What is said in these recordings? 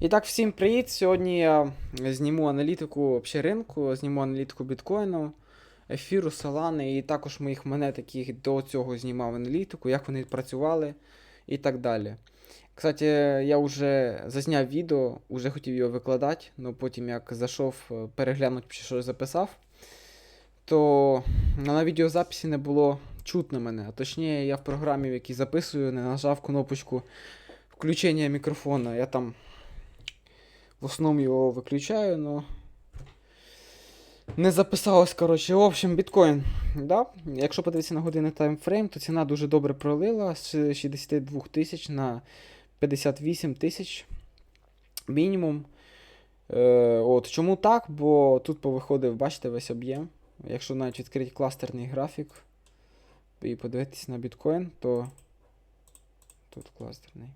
І так, всім привіт! Сьогодні я зніму аналітику ринку, зніму аналітику біткоїну, ефіру, солани, і також моїх монет, яких до цього знімав аналітику, як вони працювали і так далі. Кстати, я вже зазняв відео, вже хотів його викладати, але потім як зайшов е, переглянути, що записав, то на відеозаписі не було чутно мене. А точніше, я в програмі, в якій записую, не нажав кнопочку включення мікрофона. Я там в основному його виключаю, но не записалось, коротше. В общем, біткоін. Да? Якщо подивитися на годинний таймфрейм, то ціна дуже добре пролила з 62 тисяч на 58 тисяч мінімум. Е, от, чому так? Бо тут повиходив, бачите, весь об'єм. Якщо навіть відкрити кластерний графік і подивитися на біткоін, то тут кластерний.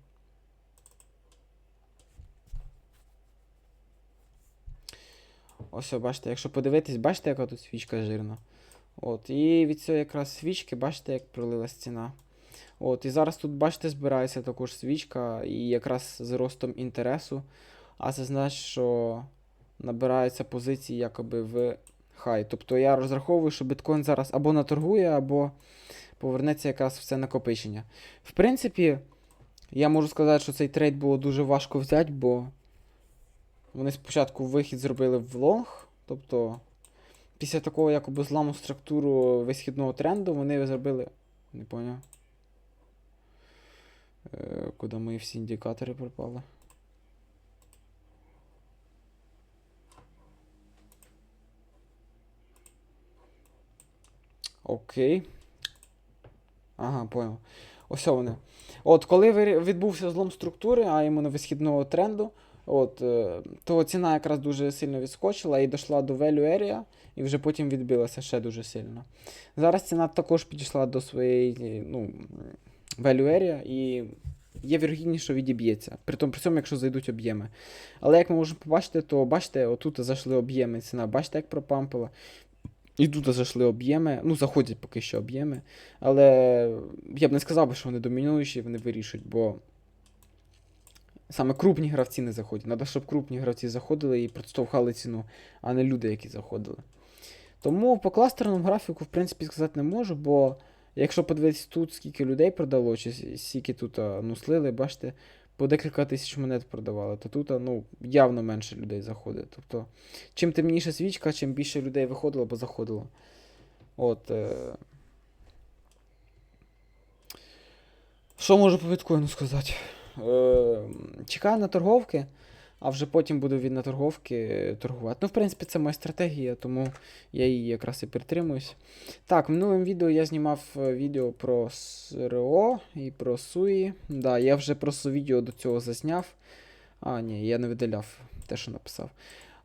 Ось, бачите, якщо подивитись, бачите, яка тут свічка жирна. От, і від цієї якраз свічки, бачите, як пролилась ціна. От, і зараз тут, бачите, збирається також свічка, і якраз з ростом інтересу. А це значить, що набираються позиції якоби в хай. Тобто я розраховую, що біткоін зараз або наторгує, або повернеться якраз в це накопичення. В принципі, я можу сказати, що цей трейд було дуже важко взяти, бо вони спочатку вихід зробили в лонг, тобто після такого якоби зламу структуру висхідного тренду вони зробили. Не поняв. Е, куди мої всі індикатори пропали? Окей. Ага, понял. Ось вони. От, коли відбувся злом структури, а іменно висхідного тренду, от, е, то ціна якраз дуже сильно відскочила і дійшла до value area, і вже потім відбилася ще дуже сильно. Зараз ціна також підійшла до своєї ну, value area і є вірогідність, що відіб'ється. При тому при цьому, якщо зайдуть об'єми. Але як ми можемо побачити, то бачите, отут зайшли об'єми, ціна, бачите, як пропампила. І тут зайшли об'єми, ну, заходять поки що об'єми. Але я б не сказав що вони домінуючі, вони вирішують, бо саме крупні гравці не заходять. Треба, щоб крупні гравці заходили і проштовхали ціну, а не люди, які заходили. Тому по кластерному графіку, в принципі, сказати не можу, бо якщо подивитися тут, скільки людей продало, чи скільки тут ну, слили, бачите, по декілька тисяч монет продавали, то тут ну, явно менше людей заходить. Тобто, чим темніша свічка, чим більше людей виходило або заходило. От. Е... Що можу по біткоїну сказати? Е... Чекаю на торговки, а вже потім буду від на торговки торгувати. Ну, в принципі, це моя стратегія, тому я її якраз і притримуюсь. Так, в минулому відео я знімав е, відео про СРО і про Суї. Да, я вже просто відео до цього зазняв. А, ні, я не видаляв те, що написав.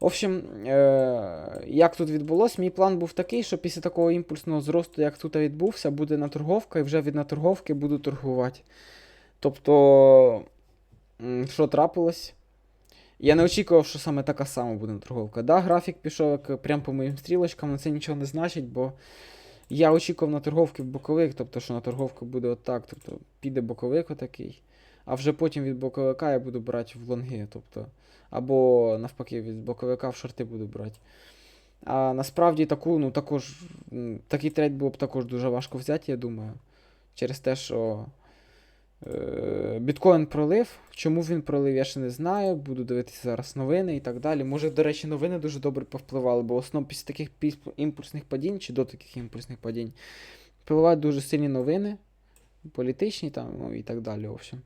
В общем, е- як тут відбулось, мій план був такий, що після такого імпульсного зросту, як тут відбувся, буде наторговка, і вже від наторговки буду торгувати. Тобто, що трапилось? Я не очікував, що саме така сама буде наторговка. Да, графік пішов прямо по моїм стрілочкам, але це нічого не значить, бо я очікував на торговки в боковик, тобто, що на торговку буде отак, тобто піде боковик отакий. А вже потім від боковика я буду брати в лонги. тобто, Або навпаки, від боковика в шорти буду брати. А насправді таку, ну, також, такий трейд було б також дуже важко взяти, я думаю. Через те, що біткоін пролив. Чому він пролив, я ще не знаю. Буду дивитися зараз новини і так далі. Може, до речі, новини дуже добре повпливали, бо в основному після таких імпульсних падінь чи до таких імпульсних падінь впливають дуже сильні новини, політичні там, ну, і так далі. В общем.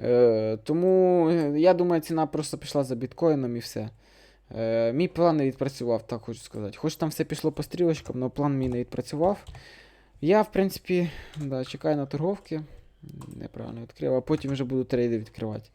Е, тому е, я думаю, ціна просто пішла за біткоїном і все. Е, мій план не відпрацював, так хочу сказати. Хоч там все пішло по стрілочкам, але план мій не відпрацював. Я, в принципі, да, чекаю на торговки. Неправильно відкрив, а потім вже буду трейди відкривати.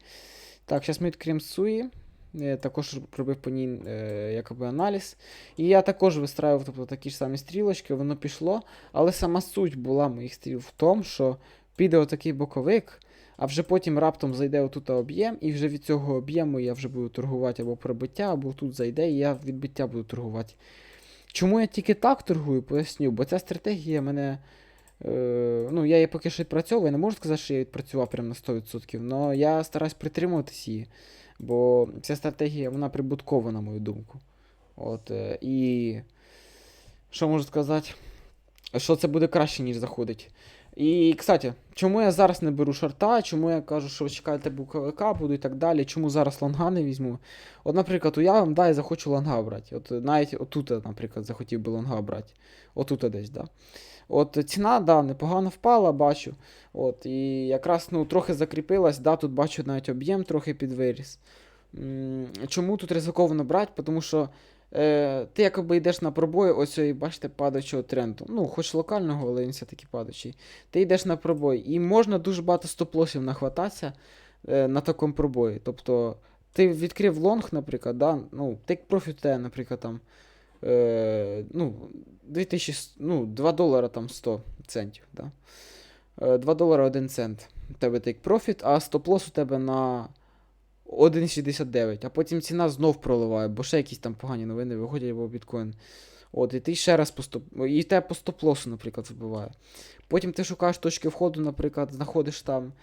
Так, зараз ми відкриємо Суї. Я також робив по ній е, якоби аналіз. І я також вистраював тобто, такі ж самі стрілочки, воно пішло. Але сама суть була моїх стріл в тому, що піде отакий боковик, а вже потім раптом зайде отут об'єм, і вже від цього об'єму я вже буду торгувати або пробиття, або тут зайде, і я відбиття буду торгувати. Чому я тільки так торгую, поясню, бо ця стратегія мене Е, ну, я її поки що відпрацьовую, не можу сказати, що я відпрацював прямо на 100%, але я стараюсь притримуватись її, бо ця стратегія вона прибуткова, на мою думку. От, е, і що можу сказати? Що це буде краще, ніж заходить. І, кстати, чому я зараз не беру шорта, чому я кажу, що чекайте буковика буду і так далі, чому зараз лонга не візьму. От, наприклад, уявим, да, я захочу лонга брати. От навіть отут, наприклад, захотів би лонга брати. Отут десь, да. От ціна, да, непогано впала, бачу. От, і якраз ну, трохи закріпилась, да, тут бачу навіть об'єм трохи підвиріс. Чому тут ризиковано брати? Тому що е, ти якоби йдеш на пробой ось цієї, бачите, падаючого тренду. Ну, хоч локального, але він все-таки падаючий. Ти йдеш на пробой, і можна дуже багато стоп-лосів нахвататися е, на такому пробої. Тобто, ти відкрив лонг, наприклад, да, ну, take profit наприклад, там. Е, ну, 2000, ну, 2 долара там 100 центів. Да? Е, 2 долара 1 цент. У тебе take profit, а стоп-лосс у тебе на 1,69. А потім ціна знов проливає, бо ще якісь там погані новини виходять або біткоін. От, і ти ще раз по стоп... І тебе по стоп-лосу, наприклад, вибиває. Потім ти шукаєш точки входу, наприклад, знаходиш там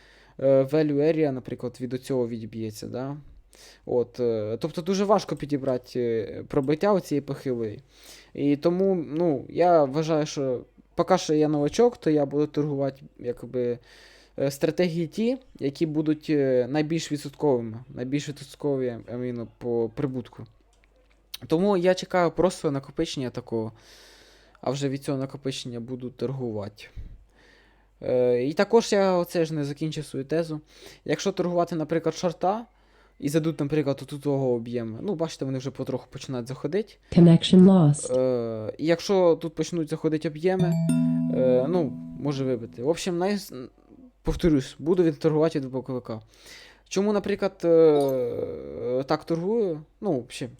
е, value area, наприклад, від цього відіб'ється. Да? От, е, тобто дуже важко підібрати е, пробиття цієї похилої. І тому ну, я вважаю, що поки що я новачок, то я буду торгувати якби, стратегії ті, які будуть е, найбільш відсотковими, найбільш відсоткові іменно по прибутку. Тому я чекаю просто накопичення такого, а вже від цього накопичення буду торгувати. Е, і також я оце ж не закінчив свою тезу. Якщо торгувати, наприклад, шорта, і задуть, наприклад, от того об'єму. Ну, бачите, вони вже потроху починають заходити. Connection lost. Е, і якщо тут почнуть заходити об'єми, е, ну, може вибити. В общем, най... повторюсь, буду відторгувати від боковика. Чому, наприклад, е, так торгую? Ну, взагалі.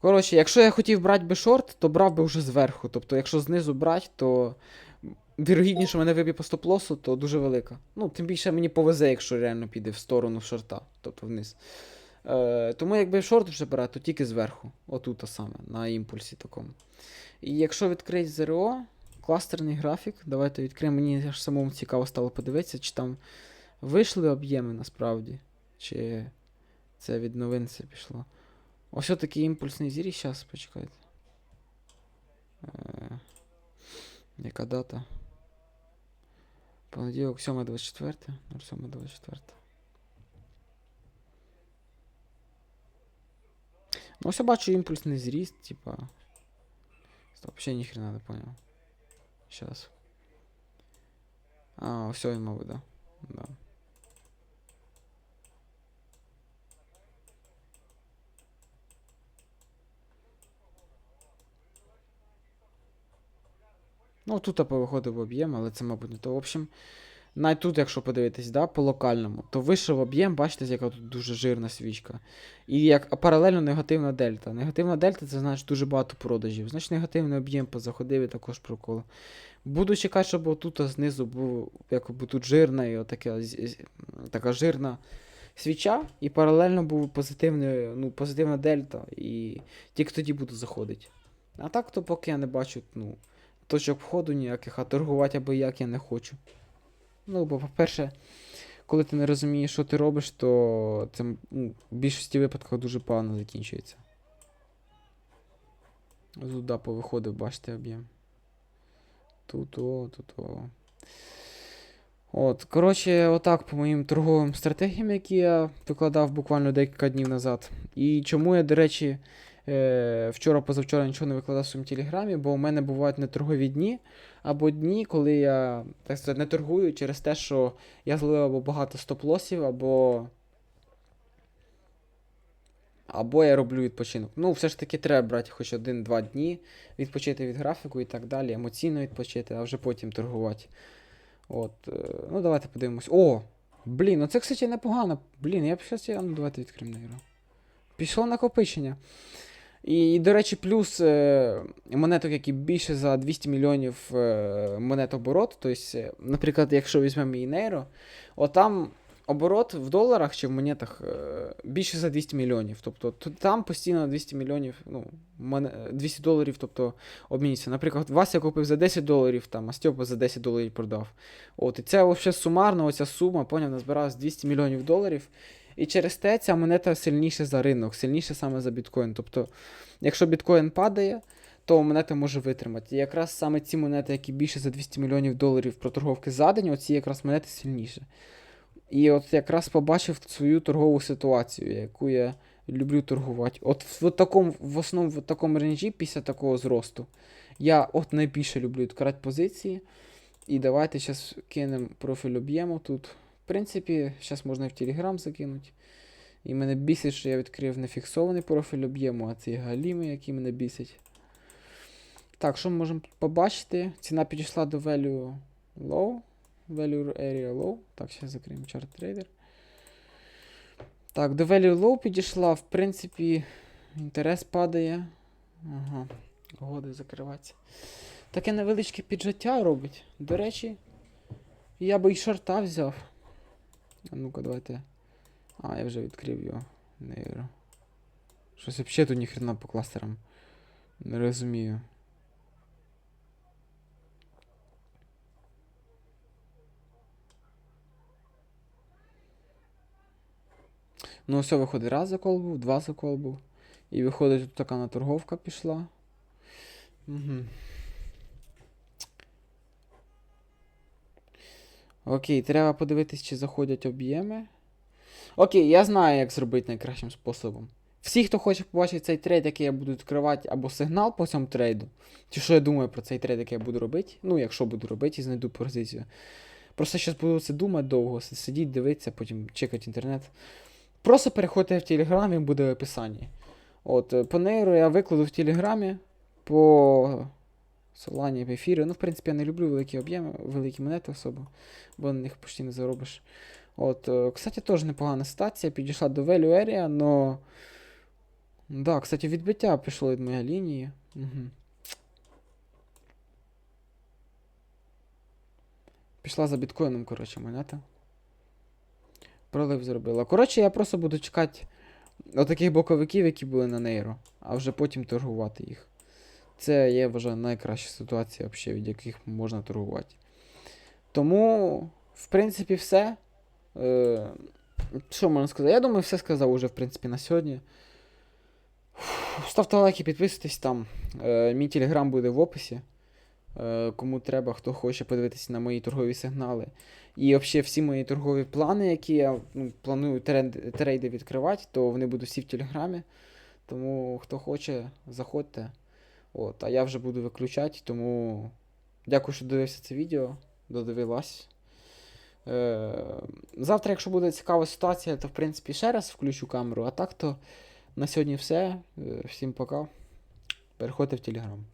Коротше, якщо я хотів брати би шорт, то брав би вже зверху. Тобто, якщо знизу брати, то вірогідніше мене виб'є по стоп-лосу, то дуже велика. Ну, тим більше мені повезе, якщо реально піде в сторону шорта, тобто вниз. Е, тому якби шорт вже брати, то тільки зверху. Отут саме, на імпульсі такому. І якщо відкрити ЗРО, кластерний графік, давайте відкриємо. Мені аж самому цікаво стало подивитися, чи там вийшли об'єми насправді, чи це від новин це пішло. Ось такий імпульсний зірі, зараз почекайте. Е, яка дата? Понеділок, 7.24, 07.24. Ну, ось я бачу імпульсний зріст, типа. Стоп, ще ніхрена не понял. Сейчас. А, все він, мабуть, да. Да. Ну, тут повиходив об'єм, але це, мабуть, не то. В общем, навіть тут, якщо подивитись, да, по локальному, то вийшов об'єм, бачите, яка тут дуже жирна свічка. І як паралельно негативна дельта. Негативна дельта це значить дуже багато продажів. Значить негативний об'єм позаходив і також прокол. Буду чекати, щоб тут знизу був якби тут жирна і отака, така жирна свіча, і паралельно був позитивний, ну, позитивна дельта. І тільки тоді буду заходити. А так, то поки я не бачу, ну, точок входу ніяких, а торгувати або як я не хочу. Ну, бо, по-перше, коли ти не розумієш, що ти робиш, то це ну, в більшості випадків дуже погано закінчується. Тут, повиходив, бачите, об'єм. Тут о, тут о. От, коротше, отак по моїм торговим стратегіям, які я викладав буквально декілька днів назад. І чому я, до речі, вчора, позавчора нічого не викладав в своєму телеграмі, бо у мене бувають неторгові дні, або дні, коли я так сказати, не торгую через те, що я злив або багато стоп-лосів, або. Або я роблю відпочинок. Ну, все ж таки треба брати хоч один-два дні, відпочити від графіку і так далі, емоційно відпочити, а вже потім торгувати. От, е, ну давайте подивимось. О! Блін, ну це, кстати, непогано. Блін, я б щас я. Ну, давайте відкриємо нейро. Пішло накопичення. І, і, до речі, плюс е, монеток, які більше за 200 мільйонів е, монет оборот. Тобто, е, наприклад, якщо візьмемо нейро, отам оборот в доларах чи в монетах більше за 200 мільйонів. Тобто там постійно 200 мільйонів, ну, моне- 200 доларів, тобто обмінюється. Наприклад, Вася купив за 10 доларів, там, а Стьопа за 10 доларів продав. От, і це взагалі сумарно, оця сума, поняв, назбиралась 200 мільйонів доларів. І через те ця монета сильніша за ринок, сильніша саме за біткоін. Тобто, якщо біткоін падає, то монета може витримати. І якраз саме ці монети, які більше за 200 мільйонів доларів проторговки за день, оці якраз монети сильніші. І от якраз побачив свою торгову ситуацію, яку я люблю торгувати. От в, в такому, в основному в такому ренжі після такого зросту. Я от найбільше люблю відкривати позиції. І давайте зараз кинемо профіль об'єму тут. Принципі, зараз можна і в Telegram закинути. І мене бісить, що я відкрив не фіксований профіль об'єму, а ці галіми, які мене бісять. Так, що ми можемо побачити? Ціна підійшла до value low. Value area low. Так, зараз закриємо chart trader. Так, до value low підійшла, в принципі, інтерес падає. Ага, годи закриватися. Таке невеличке піджаття робить. До речі, я би і шорта взяв. А ну-ка, давайте. А, я вже відкрив його. Нейро. Щось взагалі тут ніхрена по кластерам. Не розумію. Ну, все, виходить, раз закол був, два закол був. І виходить, тут така наторговка пішла. Угу. Окей, треба подивитись, чи заходять об'єми. Окей, я знаю, як зробити найкращим способом. Всі, хто хоче побачити цей трейд, який я буду відкривати, або сигнал по цьому трейду, чи що я думаю про цей трейд, який я буду робити, ну, якщо буду робити і знайду позицію. Просто зараз буду це думати довго, с- сидіти, дивитися, потім чекати інтернет. Просто переходьте в Телеграм, він буде в описанні. От, е, по нейру я викладу в Телеграмі, по Солані, в ефірі. Ну, в принципі, я не люблю великі об'єми, великі монети особо, бо на них почти не заробиш. От, е, кстати, теж непогана стація, підійшла до Value Area, но. Да, кстати, відбиття пішло від моєї лінії. Угу. Пішла за біткоїном, коротше, монета. Пролив зробила. Коротше, я просто буду чекати отаких боковиків, які були на нейро, а вже потім торгувати їх. Це, я вважаю, найкраща ситуація, взагалі, від яких можна торгувати. Тому, в принципі, все. Е, що можна сказати? Я думаю, все сказав уже, в принципі, на сьогодні. Ставте лайки, підписуйтесь там. Е, мій телеграм буде в описі. Е, кому треба, хто хоче подивитися на мої торгові сигнали. І взагалі всі мої торгові плани, які я ну, планую трейди відкривати, то вони будуть всі в телеграмі. Тому хто хоче, заходьте. От, а я вже буду виключати, тому дякую, що дивився це відео. Додивилась. Е, завтра, якщо буде цікава ситуація, то в принципі ще раз включу камеру. А так то на сьогодні все. Е, Всім пока. Переходьте в Телеграм.